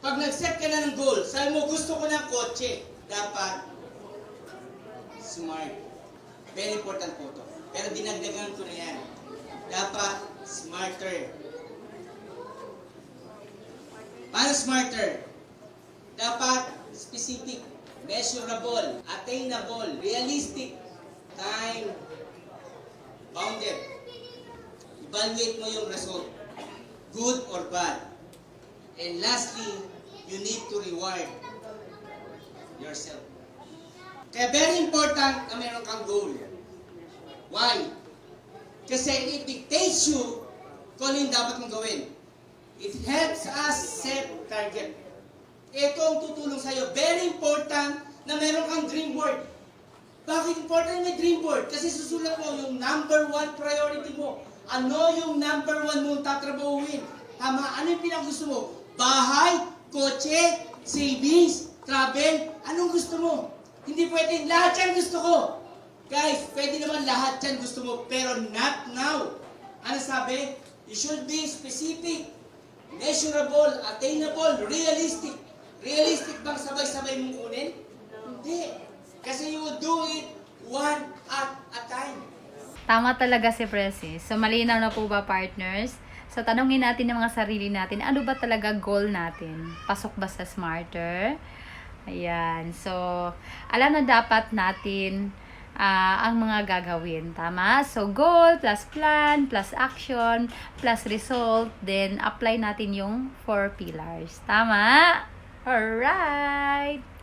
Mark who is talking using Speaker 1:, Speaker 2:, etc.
Speaker 1: Pag nag-set ka na ng goal, sabi mo gusto ko ng kotse, dapat smart. Very important po to. Pero dinagdagan ko na yan. Dapat smarter. Paano smarter? Dapat specific, measurable, attainable, realistic, time bounded. Evaluate mo yung result. Good or bad. And lastly, you need to reward yourself. Kaya very important na meron kang goal. Why? Kasi it dictates you kung ano dapat mong gawin. It helps us set target. Ito ang tutulong sa'yo. Very important na meron kang dream board. Bakit important may dream board? Kasi susulat mo yung number one priority mo. Ano yung number one mong tatrabahuin? Tama? Ano yung pinakagusto mo? Bahay, kotse, savings, travel, anong gusto mo? Hindi pwede, lahat yan gusto ko. Guys, pwede naman lahat yan gusto mo, pero not now. Ano sabi? You should be specific, measurable, attainable, realistic. Realistic bang sabay-sabay mong kunin? Hindi. Kasi you do it one at a time.
Speaker 2: Tama talaga si Presi. So, malinaw na po ba, partners? So, tanongin natin ng mga sarili natin, ano ba talaga goal natin? Pasok ba sa smarter? Ayan. So, alam na dapat natin ah, ang mga gagawin. Tama? So, goal plus plan plus action plus result. Then, apply natin yung four pillars. Tama? Alright!